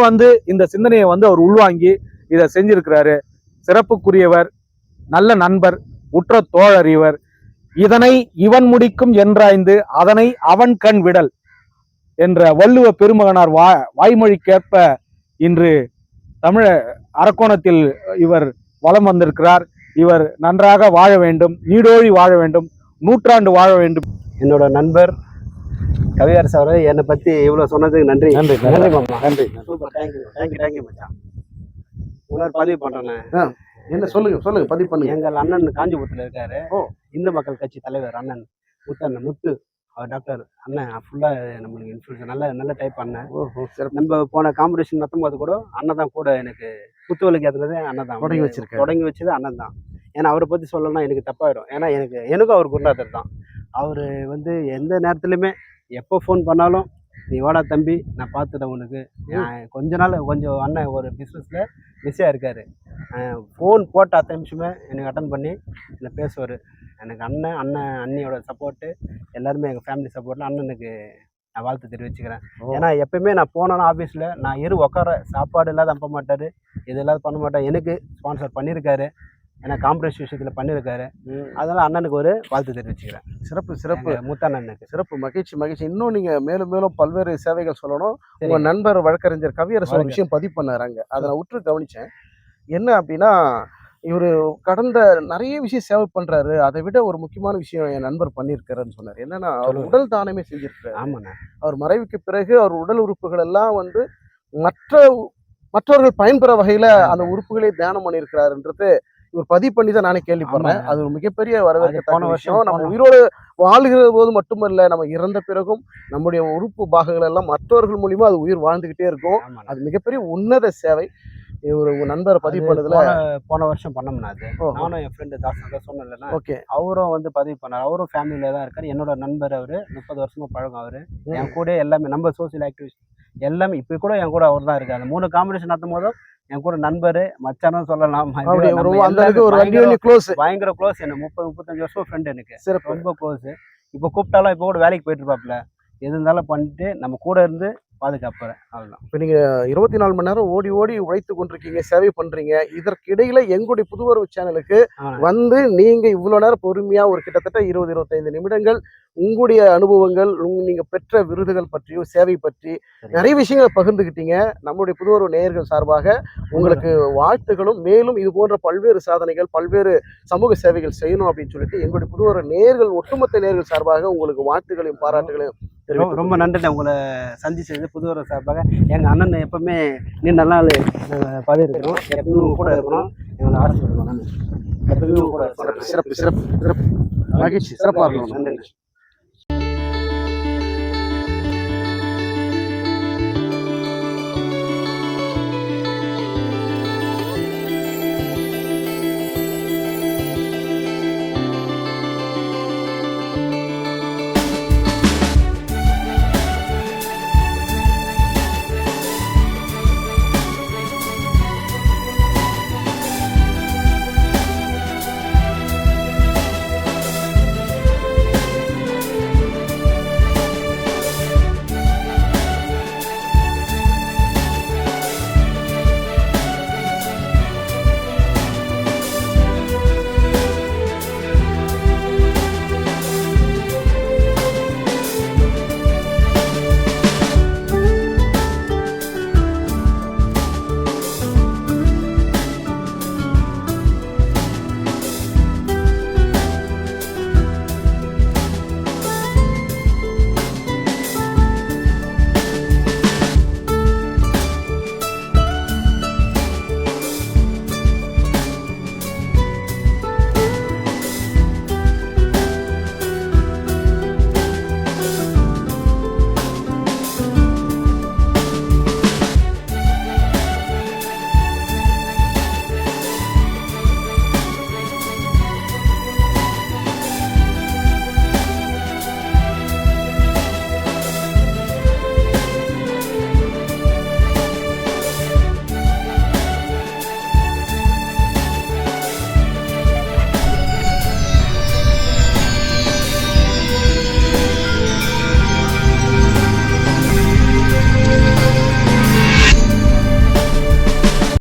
வந்து இந்த சிந்தனையை வந்து அவர் உள்வாங்கி இதை செஞ்சிருக்கிறாரு. சிறப்புக்குரியவர் நல்ல நண்பர் உற்ற தோழர் இவர். இதனை இவன் முடிக்கும் என்றாய்ந்து அதனை அவன் கண் விடல் என்ற வள்ளுவ பெருமகனார் வா வாய்மொழிக்கேற்ப இன்று தமிழ அரக்கோணத்தில் இவர் வலம் வந்திருக்கிறார். இவர் நன்றாக வாழ வேண்டும் நீடோழி வாழ வேண்டும் நூற்றாண்டு வாழ வேண்டும். என்னோட நண்பர் கவியரசு அவர் என்னை பற்றி இவ்வளோ சொன்னதுக்கு நன்றி. நன்றி, நன்றி. மாமா. நன்றி. சூப்பர் தேங்க்யூ தேங்க்யூ தேங்க்யூ மச்சான். இன்னொரு பதிவு பண்ணுறேன் என்ன சொல்லுங்க சொல்லுங்க பதிவு பண்ணுங்க. எங்கள் அண்ணன் காஞ்சிபுரத்தில் இருக்காரு. ஓ. இந்து மக்கள் கட்சி தலைவர் அண்ணன் முத்தண்ணன் முத்து. அவர் டாக்டர் அண்ணன் ஃபுல்லாக நம்மளுக்கு இன்ஃப்ளூன்ஸ் நல்ல நல்ல டைப் அண்ணன். ஓஹோ சிறப்பு. நம்ம போன காம்படிஷன் நடத்தும்போது கூட அண்ணன் தான் கூட எனக்கு குத்துவலுக்கு ஏற்றுனது அண்ணன் தான். தொடங்கி வச்சிருக்காரு. தொடங்கி வச்சது அண்ணன் தான். ஏன்னா அவரை பற்றி சொல்லணும்னா எனக்கு தப்பாயிடும். ஏன்னா எனக்கு எனக்கும் அவர் குருநாதர் தான். அவர் வந்து எந்த நேரத்துலையுமே எப்போ ஃபோன் பண்ணாலும் நீ வாடா தம்பி நான் பார்த்துட்டேன் உனக்கு. கொஞ்ச நாள் கொஞ்சம் அண்ணன் ஒரு பிஸ்னஸில் பிஸியாக இருக்கார். ஃபோன் போட்ட அத்தனை நிமிஷமே எனக்கு அட்டன் பண்ணி என்னை பேசுவார். எனக்கு அண்ணன் அண்ணன் அண்ணியோட சப்போர்ட்டு எல்லாருமே எங்கள் ஃபேமிலி சப்போர்ட்டில் அண்ணனுக்கு நான் வாழ்த்து தெரிவிச்சுக்கிறேன். ஏன்னா எப்பயுமே நான் போனாலும் ஆஃபீஸில் நான் இரு உட்கார சாப்பாடு இல்லாத அனுப்ப மாட்டார் இது இல்லாத பண்ண மாட்டார் எனக்கு ஸ்பான்சர் பண்ணியிருக்காரு ஏன்னா காம்படிஷன் விஷயத்தில் பண்ணியிருக்காரு. அதனால் அண்ணனுக்கு ஒரு வாழ்த்து தெரிவிச்சுக்கிறேன். சிறப்பு சிறப்பு. எங்க முத்தண்ணனுக்கு. சிறப்பு மகிழ்ச்சி மகிழ்ச்சி. இன்னும் நீங்க மேலும் மேலும் பல்வேறு சேவைகள் சொல்லணும். சரி. உங்க நண்பர் வழக்கறிஞர் கவியரசு ஒரு விஷயம் பதிவு பண்ணாராங்க அதை நான் உற்று கவனிச்சேன். என்ன அப்படின்னா இவரு கடந்த நிறைய விஷயம் சேவை பண்றாரு. அதை விட ஒரு முக்கியமான விஷயம் என் நண்பர் பண்ணியிருக்காருன்னு சொன்னார். என்னன்னா அவர். உடல் தானமே செஞ்சிருக்காரு ஆமாண்ணே அவர் மறைவுக்கு பிறகு அவர் உடல் உறுப்புகள் எல்லாம் வந்து மற்ற மற்றவர்கள் பயன்பெற வகையில அந்த உறுப்புகளை தியானம் பண்ணியிருக்கிறாருன்றது இவர் பதிவு பண்ணி தான் நானே கேள்விப்படுறேன். அது ஒரு மிகப்பெரிய வருஷம் விஷயம். நம்ம உயிரோடு வாழ்கிற போது மட்டுமல்ல நம்ம இறந்த பிறகும் நம்முடைய உறுப்பு பாகங்கள் எல்லாம் மற்றவர்கள் மூலியமா அது உயிர் வாழ்ந்துகிட்டே இருக்கும். அது மிகப்பெரிய உன்னத சேவை. உங்க நண்பரை பதிவு பண்ணதுல போன வருஷம் பண்ணோம்னா அது. ஓ, நானும் என் ஃப்ரெண்டு தாசன் தான் சொன்னேன்ல ஓகே. அவரும் வந்து பதிவு பண்ணார். அவரும் ஃபேமிலியில தான் இருக்கார். என்னோட நண்பர் அவர். முப்பது வருஷமா பழக்கம் அவர். என் கூட எல்லாமே நம்ம சோசியல் ஆக்டிவிஸ்ட் எல்லாமே இப்போ கூட என் கூட அவர் தான் இருக்காரு. அந்த மூணு காம்படிஷன் நடத்தும் போதும் என் கூட நண்பர் மச்சானும் சொல்லலாம். பயங்கர- க்ளோஸ் பயங்கர க்ளோஸ் என்ன முப்பது முப்பத்தஞ்சு வருஷம் ஃப்ரெண்ட் எனக்கு. ரொம்ப க்ளோஸ் இப்போ கூப்பிட்டாலும் இப்போ கூட வேலைக்கு போயிட்டு இருப்பாப்ல. எது இருந்தாலும் பண்ணிட்டு நம்ம கூட இருந்து பாதுகாப்புறேன். அவ்வளோதான் இப்போ நீங்க இருபத்தி நாலு மணி நேரம் ஓடி ஓடி உழைத்து கொண்டிருக்கீங்க சேவை பண்றீங்க. இதற்கிடையில எங்களுடைய புதுவரவு சேனலுக்கு. வந்து நீங்க இவ்வளவு நேரம் பொறுமையா ஒரு கிட்டத்தட்ட இருபது இருபத்தைந்து நிமிடங்கள் உங்களுடைய அனுபவங்கள் உங்க- நீங்க பெற்ற விருதுகள் பற்றியும் சேவை பற்றி. நிறைய விஷயங்களை பகிர்ந்துக்கிட்டீங்க நம்முடைய புதுவரவு நேயர்கள் சார்பாக உங்களுக்கு வாழ்த்துகளும் மேலும் இது போன்ற பல்வேறு சாதனைகள் பல்வேறு சமூக சேவைகள் செய்யணும் அப்படின்னு சொல்லிட்டு எங்களுடைய புதுவரவு நேயர்கள் ஒட்டுமொத்த நேயர்கள் சார்பாக உங்களுக்கு வாழ்த்துகளையும் பாராட்டுகளையும் ரொம்ப தெரிவித்துக் ரொம்ப நன்றி உங்களை சந்திச்சது புதுவர சார்பாக. எங்கள் அண்ணன் எப்பவுமே நீ நல்லா பதிவு இருக்கிறோம் எப்பவும் கூட இருக்கணும் எங்களை ஆசை இருக்கணும் எப்பவுமே கூட. சிறப்பு சிறப்பு. சிறப்பு மகிழ்ச்சி. சிறப்பாக இருக்கணும். நன்றி. Thank you.